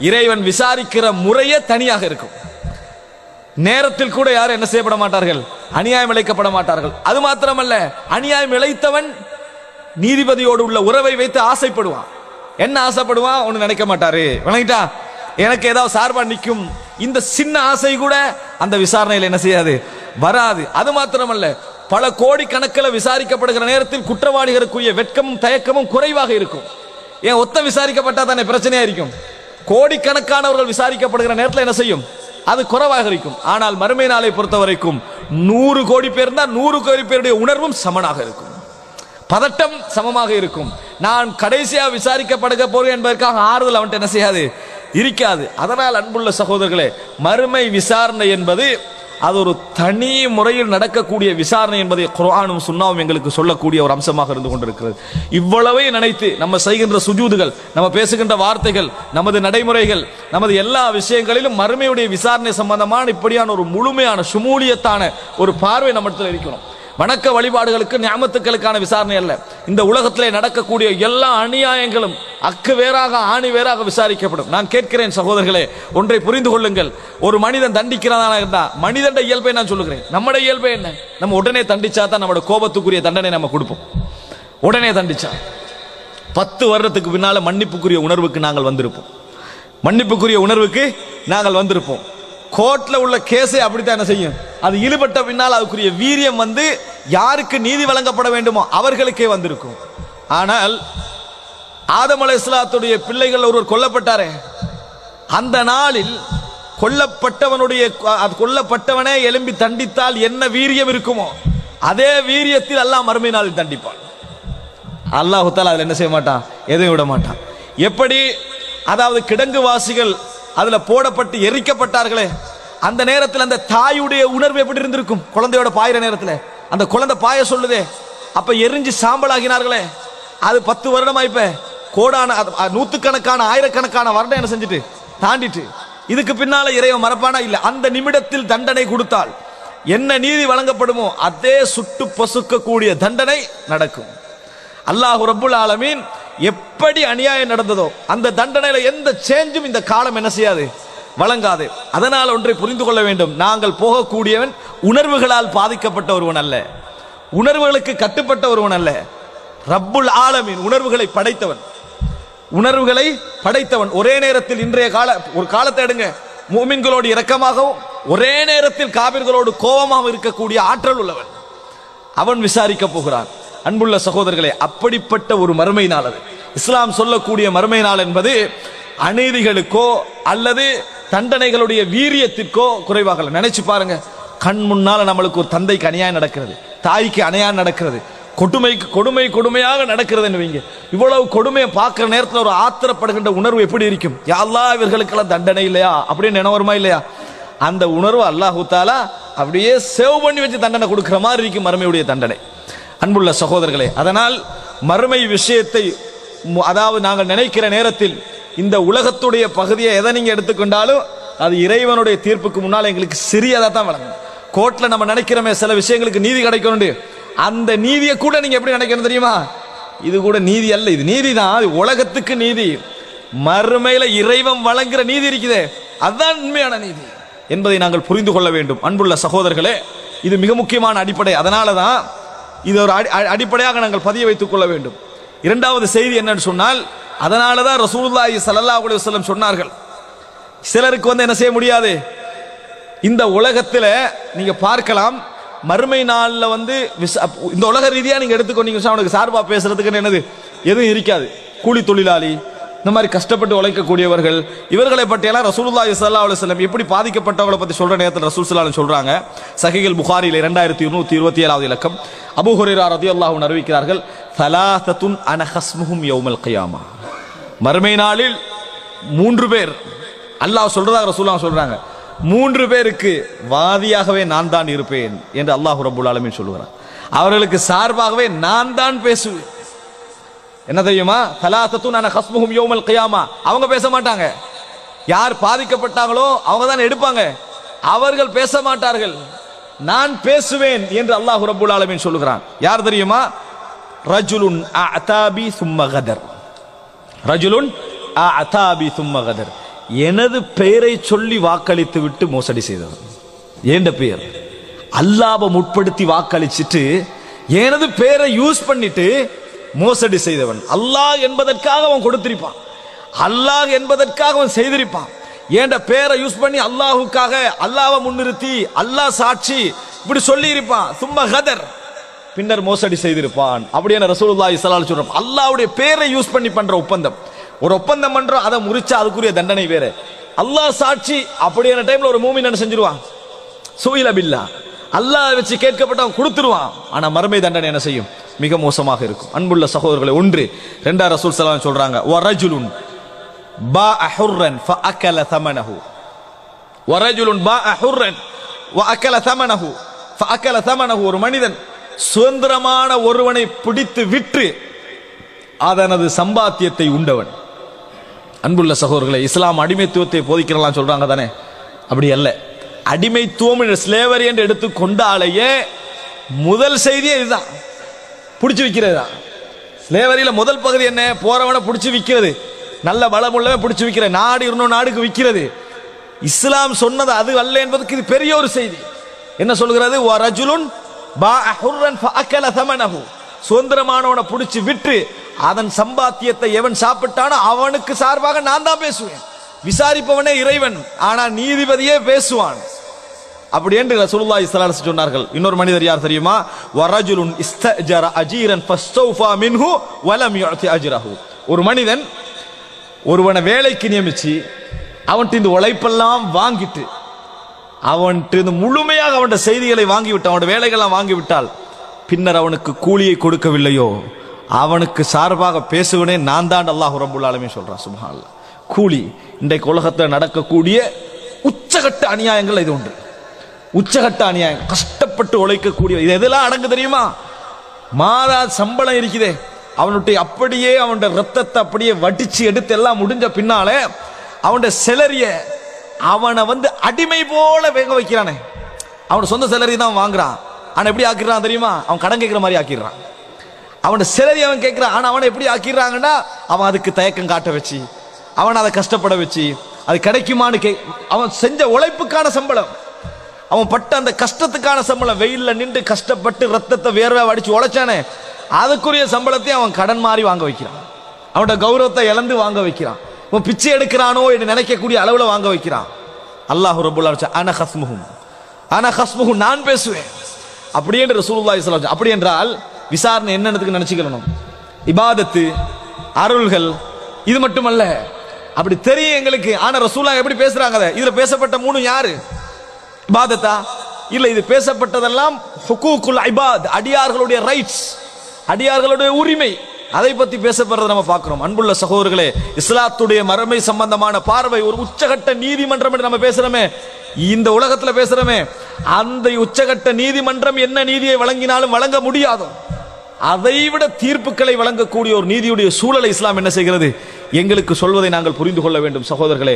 இறைவன் விசாரிக்கிற முறையே தனியாக இருக்கும். நேரத்தில் கூட யாரும் என்ன செய்யப்பட மாட்டார்கள்? அநியாயம் இழைக்கப்பட மாட்டார்கள். அது மாத்திரமல்ல அநியாயம் இழைத்தவன் நீதிபதியோடு உள்ள உறவை வைத்து ஆசைப்படுவான். என்ன ஆசைப்படுவான்? ஒண்ணு நினைக்க மாட்டாரு. விளங்கிட்டா? எனக்கு ஏதாவது சார்பா நிக்கும் இந்த சின்ன ஆசை கூட அந்த விசாரணையில் என்ன செய்யாது? வராது. அது மாத்திரமல்ல பல கோடிக்கணக்கில் விசாரிக்கப்படுகிற நேரத்தில் குற்றவாளிகளுக்குரிய வெட்கமும் தயக்கமும் குறைவாக இருக்கும். ஏன் ஒத்த விசாரிக்கப்பட்டா தானே பிரச்சனையா இருக்கும்? கோடிக்கணக்கானவர்கள் விசாரிக்கப்படுகிற நேரத்தில் என்ன செய்யும்? அது குறைவாக இருக்கும். ஆனால் மறுமை நாளை பொறுத்த வரைக்கும் நூறு கோடி பேர் இருந்தால் நூறு கோடி பேருடைய உணர்வும் சமனாக இருக்கும். பதட்டம் சமமாக இருக்கும். நான் கடைசியாக விசாரிக்கப்படுக போறேன் என்பதற்காக ஆறுதல் அவன்கிட்ட என்ன செய்யாது? இருக்காது. அதனால் அன்புள்ள சகோதரர்களே மறுமை விசாரணை என்பது அது ஒரு தனி முறையில் நடக்கக்கூடிய விசாரணை என்பதை குரானும் சுண்ணாவும் எங்களுக்கு சொல்லக்கூடிய ஒரு அம்சமாக இருந்து கொண்டிருக்கிறது. இவ்வளவை நினைத்து நம்ம செய்கின்ற சுஜூதுகள் நம்ம பேசுகின்ற வார்த்தைகள் நமது நடைமுறைகள் நமது எல்லா விஷயங்களிலும் மறுமையுடைய விசாரணை சம்பந்தமான இப்படியான ஒரு முழுமையான சுமூலியத்தான ஒரு பார்வை நம்மிடத்தில் இருக்கணும் வணக்க வழிபாடுகளுக்கு ஞாபகத்துக்களுக்கான விசாரணை அல்ல. இந்த உலகத்திலே நடக்கக்கூடிய எல்லா அநியாயங்களும் அக்கு வேறாக ஆணி வேறாக விசாரிக்கப்படும். நான் கேட்கிறேன் சகோதரர்களே ஒன்றை புரிந்து கொள்ளுங்கள். ஒரு மனிதன் தண்டிக்கிறதான இருந்தா மனிதன் இயல்பை நான் சொல்லுகிறேன். நம்முடைய இயல்பை என்ன? நம்ம உடனே தண்டிச்சா தான் நம்மளோட கோபத்துக்குரிய தண்டனை நம்ம கொடுப்போம். உடனே தண்டிச்சா. பத்து வருடத்துக்கு பின்னால மன்னிப்புக்குரிய உணர்வுக்கு நாங்கள் வந்திருப்போம். மன்னிப்புக்குரிய உணர்வுக்கு நாங்கள் வந்திருப்போம். கோர்ட்டில் உள்ள கேஸை அப்படித்தான் என்ன செய்யும்? அது இழுபட்ட பின்னால் அதுக்குரிய வீரியம் வந்து யாருக்கு நீதி வழங்கப்பட வேண்டுமோ அவர்களுக்கே வந்திருக்கும். ஆனால் ஆதம் அலைஹிஸ்ஸலாத்துடைய பிள்ளைகள் ஒருவர் கொல்லப்பட்டாரே. அந்த நாளில் கொல்லப்பட்டவனுடைய அது கொல்லப்பட்டவனே எழும்பி தண்டித்தால் என்ன வீரியம் இருக்குமோ அதே வீரியத்தில் அல்லாஹ் மறுமை நாளில் தண்டிப்பான். அல்லாஹுத்தால் அதில் என்ன செய்ய மாட்டான்? எதையும் விட மாட்டான். எப்படி? அதாவது கிடங்கு வாசிகள் அதுல போடப்பட்டு எரிக்கப்பட்டார்களே. அந்த நேரத்தில் அந்த தாயுடைய உணர்வு எப்படி இருந்திருக்கும்? குழந்தையோட பாயிற நேரத்தில். அந்த குழந்தை பாய சொல்லுதே அப்ப எரிஞ்சு சாம்பலாகினார்களே. அது பத்து வருடமா இப்ப கோடான அது- நூத்துக்கணக்கான ஆயிரக்கணக்கான வருடம் என்ன செஞ்சுட்டு? தாண்டிட்டு. இதுக்கு பின்னால இறைவன் மறப்பானா இல்ல. அந்த நிமிடத்தில் தண்டனை கொடுத்தால் என்ன நீதி வழங்கப்படுமோ அதே சுட்டு பசுக்கக்கூடிய தண்டனை நடக்கும். அல்லாஹு ரபுல் ஆலமீன் எப்படி அநியாயம் நடந்ததோ அந்த தண்டனையில எந்த சேஞ்சும் இந்த காலம் என்ன செய்யாது? வழங்காது. அதனால் ஒன்றை புரிந்து கொள்ள வேண்டும். நாங்கள் போகக்கூடியவன் உணர்வுகளால் பாதிக்கப்பட்ட ஒருவன் அல்ல. உணர்வுகளுக்கு கட்டுப்பட்ட ஒருவன் அல்ல. ரப்புல் ஆலமீன் உணர்வுகளை படைத்தவன். உணர்வுகளை படைத்தவன். ஒரே நேரத்தில் இன்றைய கால ஒரு காலத்தை எடுங்க. மூமின்களோடு இரக்கமாகவும் ஒரே நேரத்தில் காபிர்களோடு கோபமாகவும் இருக்கக்கூடிய ஆற்றல் உள்ளவன். அவன் விசாரிக்க போகிறான். அன்புள்ள சகோதரர்களே அப்படிப்பட்ட ஒரு மறுமை நாள் அது. இஸ்லாம் சொல்லக்கூடிய மறுமை நாள் என்பது அநீதிகளுக்கோ அல்லது தண்டனைகளுடைய வீரியத்திற்கோ குறைவாக நினைச்சு பாருங்க கண் முன்னால நம்மளுக்கு ஒரு தந்தைக்கு அநியாயம் நடக்கிறது தாய்க்கு அநியாயம் நடக்கிறது கொடுமைக்கு கொடுமை கொடுமையாக நடக்கிறது வைங்க. இவ்வளவு கொடுமையை பார்க்குற நேரத்தில் ஒரு ஆத்திரப்படுகின்ற உணர்வு எப்படி இருக்கும்? யாழ்லா இவர்களுக்கெல்லாம் தண்டனை இல்லையா? அப்படின்னு நினைவருமா இல்லையா? அந்த உணர்வு அல்லாஹூத்தாலா அப்படியே சேவ் பண்ணி வச்சு தண்டனை கொடுக்குற மாதிரி இருக்கும் மறுமையுடைய தண்டனை. அன்புள்ள சகோதரர்களே அதனால் மறுமை விஷயத்தை அதாவது நாங்கள் நினைக்கிற நேரத்தில் இந்த உலகத்துடைய பகுதியை எதை நீங்கள் எடுத்துக்கொண்டாலும் அது இறைவனுடைய தீர்ப்புக்கு முன்னால் எங்களுக்கு சிறியதாக தான் வழங்கும் கோர்ட்டில் நம்ம நினைக்கிறோமே சில விஷயங்களுக்கு நீதி கிடைக்கணும் அந்த நீதியை கூட நீங்கள் எப்படி நினைக்கணும் தெரியுமா? இது கூட நீதி அல்ல இது நீதி தான். அது உலகத்துக்கு நீதி. மறுமையில் இறைவன் வழங்குற நீதி இருக்குதே. அதுதான் உண்மையான நீதி என்பதை நாங்கள் புரிந்து கொள்ள வேண்டும். அன்புள்ள சகோதரர்களே இது மிக முக்கியமான அடிப்படை. அதனால தான் இது ஒரு அடி- அடிப்படையாக நாங்கள் பதிய வைத்துக் கொள்ள வேண்டும். இரண்டாவது செய்தி என்னன்னு சொன்னால் அதனால தான் ரசூலுல்லாஹி ஸல்லல்லாஹு அலைஹி செல்லம் சொன்னார்கள். சிலருக்கு வந்து என்ன செய்ய முடியாது? இந்த உலகத்தில் நீங்கள் பார்க்கலாம் மறுமை நாளில் வந்து விச- இந்த உலக ரீதியாக நீங்கள் எடுத்துக்கொண்டீங்க அவனுக்கு சார்பாக பேசுறதுக்குன்னு என்னது? எதுவும் இருக்காது. கூலி தொழிலாளி இந்த மாதிரி கஷ்டப்பட்டு உழைக்கக்கூடியவர்கள் இவர்களை பற்றியெல்லாம் ரசூலுல்லாஹி சல்லா அலைஹி எப்படி பாதிக்கப்பட்டவங்களை பற்றி சொல்கிற நேரத்தில் ரசூல் சல்லாலும் சொல்கிறாங்க சொல்றாங்க. புகாரியில் இரண்டாயிரத்தி இருநூத்தி இருபத்தி ஏழாவது இலக்கம். அபூ ரதி ரதியல்லாஹு அறிவிக்கிறார்கள் ஃபலாசத்துன் அனஹஸ்முஹும் யௌமல் மறுமை நாளில் மூன்று பேர் அல்லாஹ் சொல்கிறதாக ரசூலுல்லாஹ் சொல்கிறாங்க மூன்று பேருக்கு வாதியாகவே நான் தான் இருப்பேன் என்று அல்லாஹ் ரபுல் ஆலமீன் சொல்லுகிறார் அவர்களுக்கு சார்பாகவே நான் தான் பேசுவேன். என்ன தெரியுமா? தலாத்தத்து நான் ஹஸ்முஹும் யோமல் கையாமா. அவங்க பேச மாட்டாங்க. யார் பாதிக்கப்பட்டாங்களோ அவங்க தான் எடுப்பாங்க. அவர்கள் பேச மாட்டார்கள். நான் பேசுவேன் என்று அல்லாஹ் ரபுல் ஆலமின் சொல்லுகிறான். யார் தெரியுமா? ரஜுலுன் அதாபி சும்மகதர் ரஜுலுன் அதாபி சும்மகதர் எனது பெயரை சொல்லி வாக்களித்து விட்டு மோசடி செய்தவர் ஏண்ட பெயர்? அல்லாவை முற்படுத்தி வாக்களிச்சிட்டு எனது பெயரை யூஸ் பண்ணிட்டு மோசடி செய்தவன். அல்லாஹ் என்பதற்காக அவன் கொடுத்திருப்பான். அல்லாஹ் என்பதற்காக அவன் செய்திருப்பான். ஏண்ட பேரை யூஸ் பண்ணி அல்லாஹுக்காக அல்லாவை முன்னிறுத்தி அல்லாஹ் சாட்சி இப்படி சொல்லி இருப்பான் சும்மா கதர். பின்னர் மோசடி செய்திருப்பான். அப்படியான ரசூலுல்லா இஸ்லால் சொல்றோம் அல்லாவுடைய பேரை யூஸ் பண்ணி பண்ற ஒப்பந்தம். ஒரு ஒப்பந்தம் பண்றோம் அதை முறிச்சா அதுக்குரிய தண்டனை வேற. அல்லாஹ் சாட்சி அப்படியான டைம்ல ஒரு மூமி என்ன செஞ்சிருவான்? சுயில பில்லா. அல்லாஹ் வச்சு கேட்கப்பட்டவன் கொடுத்துருவான். ஆனா மறுமை தண்டனை என்ன செய்யும்? மிக மோசமாக இருக்கும். அன்புள்ள சகோதரர்களை ஒன்று ரெண்டா ரசூல் சலாம் சொல்றாங்க வரஜுலுன் பா அஹுர்ரன் ஃப அக்கல தமனஹு. வரஜுலுன் பா அஹுர்ரன் வஅக்கல தமனஹு. ஃபஅக்கல தமனஹு ஒரு மனிதன் சுதந்திரமான ஒருவனை பிடித்து விற்று அதனது சம்பாத்தியத்தை உண்டவன். அன்புள்ள சகோதரர்களை இஸ்லாம் அடிமைத்துவத்தை போதிக்கிறலாம் சொல்றாங்க தானே? அப்படி அல்ல. அடிமைத்துவம் ஸ்லேவரி என்று எடுத்து கொண்டாலேயே முதல் செய்தியே இதுதான். பிடிச்சி விற்கிறது தான். முதல் பகுதி என்ன? போறவனை பிடிச்சி விற்கிறது நல்ல பலமுள்ளவன் பிடிச்சி விற்கிற நாடு இன்னொரு நாடுக்கு விற்கிறது இஸ்லாம் சொன்னது அது அல்ல என்பதற்கு இது பெரிய ஒரு செய்தி. என்ன சொல்கிறது? ஓ ரஜுலுன் பாஅ ஹுர்ரன் ஃபஅக்கல தமனஹு." சுதந்திரமானவனை பிடிச்சி விட்டு அதன் சம்பாத்தியத்தை எவன் சாப்பிட்டானோ அவனுக்கு சார்பாக நான் தான் பேசுவேன். விசாரிப்பவனே இறைவன். ஆனா நீதிபதியே பேசுவான். அப்படி என்று ரசூலுல்லாஹி ஸல்லல்லாஹு அலைஹி சொன்னார்கள். இன்னொரு மனிதர் யார் தெரியுமா? வரஜுலுன் இஸ்தஜர அஜீரன் ஃபஸ்தௌஃபா மின்ஹு வலம் யுஅதி அஜ்ரஹு. ஒரு மனிதன் ஒருவனை வேலைக்கு நியமிச்சு அவன்கிட்ட இந்த உழைப்பெல்லாம் வாங்கிட்டு அவன்கிட்ட இந்த முழுமையாக அவன் செய்திகளை வாங்கி விட்டு அவனோட வேலைகள்லாம் வாங்கி விட்டால் பின்னர் அவனுக்கு கூலியை கொடுக்கவில்லையோ? அவனுக்கு சார்பாக பேசுவனே நான் தான் அல்லாஹ் ரபுல்லாலுமே சொல்கிறான் சுபஹான் கூலி இன்றைக்கு உலகத்தில் நடக்கக்கூடிய உச்சகட்ட அநியாயங்கள் இது உண்டு. உச்சகட்ட அநியாயம். கஷ்டப்பட்டு உழைக்கக்கூடிய இது எதெல்லாம் அடங்கு தெரியுமா? மாதா சம்பளம் இருக்குதே அவனுடைய அப்படியே அவனுடைய ரத்தத்தை அப்படியே வடிச்சு எடுத்து எல்லாம் முடிஞ்ச பின்னாலே அவனுடைய செலரிய அவனை வந்து அடிமை போல வேக வைக்கிறானே. அவனோட சொந்த செலரி தான் வாங்குறான். ஆனால் எப்படி ஆக்கிடுறான் தெரியுமா? அவன் கடன் கேட்குற மாதிரி ஆக்கிடுறான். அவனோட செலரி அவன் கேட்குறான். ஆனால் அவனை எப்படி ஆக்கிடுறாங்கன்னா அவன் அதுக்கு தயக்கம் காட்ட வச்சு அவனை அதை கஷ்டப்பட வச்சு அது கிடைக்குமான்னு கே அவன் செஞ்ச உழைப்புக்கான சம்பளம். அவன் பட்ட அந்த கஷ்டத்துக்கான சம்பளம் வெயிலில் நின்று கஷ்டப்பட்டு ரத்தத்தை வேர்வை வடிச்சு உழைச்சானே அதுக்குரிய சம்பளத்தையும் அவன் கடன் மாதிரி வாங்க வைக்கிறான். அவனோட கௌரவத்தை இழந்து வாங்க வைக்கிறான். அவன் பிச்சை எடுக்கிறானோ என்று நினைக்கக்கூடிய அளவில் வாங்க வைக்கிறான். அல்லாஹ் ரபுல்லா அன ஹஸ்முகும் அன ஹஸ்முகும் நான் பேசுவேன். அப்படி என்று ரசூலுல்லாஹி ஸல்லல்லாஹு அப்படி என்றால் விசாரணை என்னென்னத்துக்கு நினச்சிக்கணும் இபாதத்து அருள்கள் இது மட்டுமல்ல. அப்படி தெரியும் எங்களுக்கு. ஆனா ரசூலா எப்படி பேசுறாங்க இதில் இதுல பேசப்பட்ட மூணு யாரு? இபாதத்தா இல்லை இது பேசப்பட்டதெல்லாம் ஹுகூக்குல் ஐபாத் அடியார்களுடைய ரைட்ஸ் அடியார்களுடைய உரிமை. அதை பத்தி பேசப்படுறதை நம்ம பார்க்கிறோம். அன்புள்ள சகோதரர்களே இஸ்லாத்துடைய மரமை சம்பந்தமான பார்வை ஒரு உச்சகட்ட நீதிமன்றம் என்று நம்ம பேசுறோமே. இந்த உலகத்துல பேசுறோமே. அந்த உச்சகட்ட நீதிமன்றம் என்ன நீதியை வழங்கினாலும் வழங்க முடியாதோ அதைவிட தீர்ப்புகளை வழங்கக்கூடிய ஒரு நீதியுடைய சூழலை இஸ்லாம் என்ன செய்கிறது? எங்களுக்கு சொல்வதை நாங்கள் புரிந்து கொள்ள வேண்டும் சகோதரர்களே.